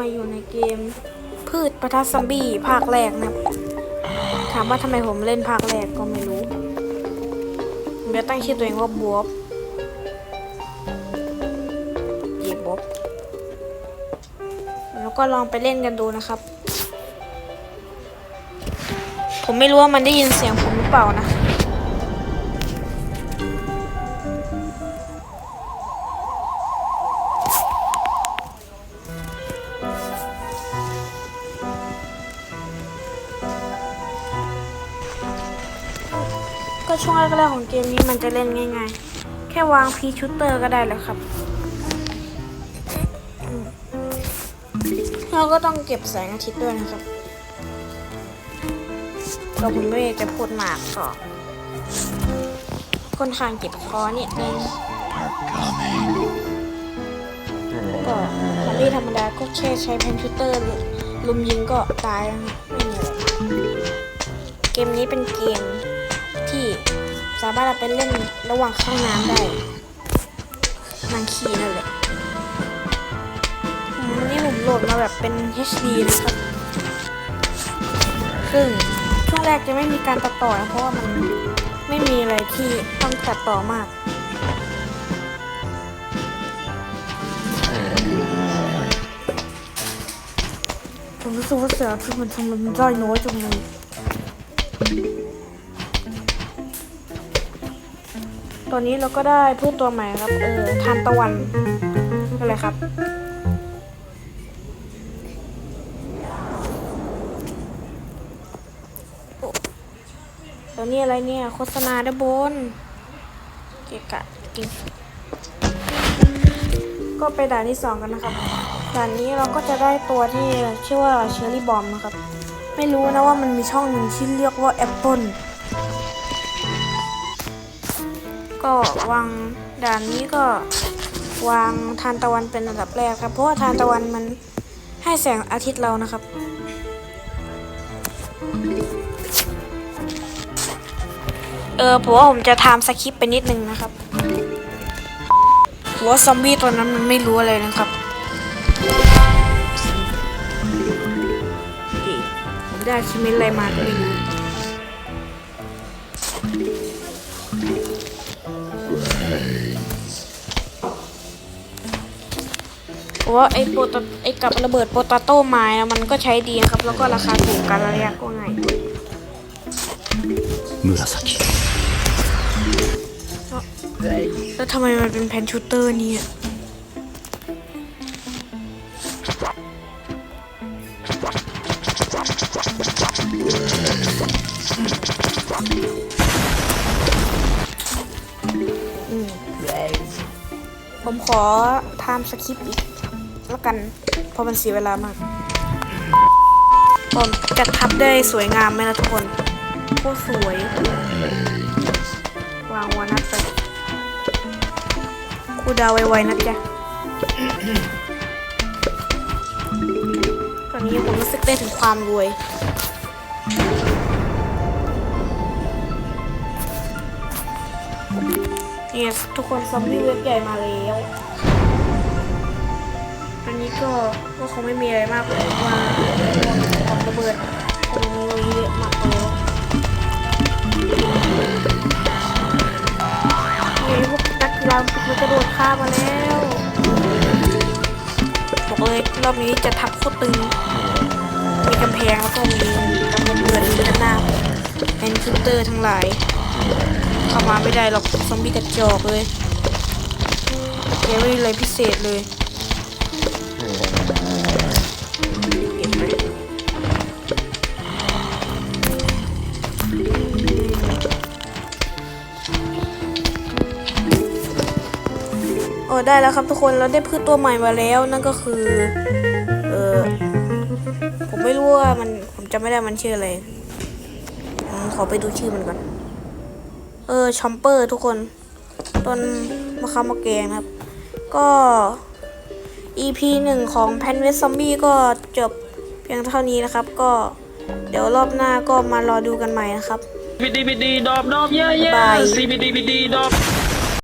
มาอยู่ในเกม พืชประทัดซอมบี้ภาคแรกนะถามว่าทำไมผมเล่นภาคแรกก็ไม่รู้ผมจะตั้งชื่อตัวเองว่าบวบเย่บวบแล้วก็ลองไปเล่นกันดูนะครับ ผมไม่รู้ว่ามันได้ยินเสียงผมหรือเปล่านะ ก็ช่วงแรกๆของเกมนี้มันจะเล่นง่ายๆ แค่วางพีชูเตอร์ก็ได้แล้วครับ เราก็ต้องเก็บแสงอาทิตย์ด้วยนะครับก็ผมไม่จะพูดมากก็ค่อนข้างเก็บคอเนี่ยนึงก็ซอมบี้ธรรมดาก็แค่ใช้แพนชูเตอร์ลุมยิงก็ตายแล้วนะไม่มีอะไรเกมนี้เป็นเกม สามารถเอาไปเล่นระหว่างเข้าน้ำได้นางขี่นั่นแหละอืมนี่ผมโหลดมาแบบเป็น HD นะครับ ซึ่งช่วงแรกจะไม่มีการตัดต่อนะเพราะว่ามันไม่มีอะไรที่ต้องตัดต่อมากผมรู้สึกว่าเสือที่มันทำมันได้น้อยจังเลย ตอนนี้เราก็ได้พืชตัวใหม่ครับ เออทานตะวันอะไรครับ ตัวนี้อะไรเนี่ย โฆษณาด้านบน เกะกะจริงก็ไปด่านที่สองกันนะครับด่านนี้เราก็จะได้ตัวที่ชื่อว่าเชอร์รี่บอมนะครับ ไม่รู้นะว่ามันมีช่องหนึ่งที่เรียกว่าแอปเปิล ก็วางด่านนี้ก็วางทานตะวันเป็นอันดับแรกครับ เพราะว่าทานตะวันมันให้แสงอาทิตย์เรานะครับ เออผมว่าผมจะทำสคริปไปนิดนึงนะครับผมว่าซอมบี้ตัวนั้นมันไม่รู้อะไรนะครับผมได้ชิมิอะไรมาก็ไม่รู้ ว่าไอ้โปรตไอ้กับระเบิดโปรตาโต้ไม้นะมันก็ใช้ดีนะครับ แล้วก็ราคาถูกการระยะก็ง่าย紫แล้วทำไมมันเป็นแพนชูเตอร์เนี่ยอืมผมขอทำสคริปต์อีก แล้วกัน เพราะมันเสียเวลามาก ผมจะทับได้สวยงามไหมนะทุกคนโคตรสวย วางวานัดไปคูดาวไวๆนะจ๊ะตอนนี้ผมรู้สึกได้ถึงความรวยนี่ทุกคนซอมบี้เว็บใหญ่มาแล้ว นี้ก็ก็คงไม่มีอะไรมากเลยว่าของระเบิดคงมีเยอะมากเลยนี่พวกนักกีฬามันกระโดดข้ามมาแล้วบอกเลยรอบนี้จะทับโคตรตึงมีกำแพงแล้วก็มีกำแพงเรือนด้านหน้าเป็นคิวเตอร์ทั้งหลายเข้ามาไม่ได้หรอกซอมบี้กระจอกเลยเกมไม่มีอะไรพิเศษเลย อ้ได้แล้วครับทุกคนเราได้พืชตัวใหม่มาแล้วนั่นก็คือ เออผมไม่รู้ว่ามันผมจำไม่ได้มันชื่ออะไรอืมขอไปดูชื่อมันก่อน เออชอมเปอร์ทุกคนต้นมะขามมะแกงนะครับ ก็ EP หนึ่งของแพนเวสซอมบี้ก็จบเพียงเท่านี้นะครับ ก็เดี๋ยวรอบหน้าก็มารอดูกันใหม่นะครับบิดดีบิดดีดอบดอบเย่เย่บายซีบิดดีบิดดีดอบ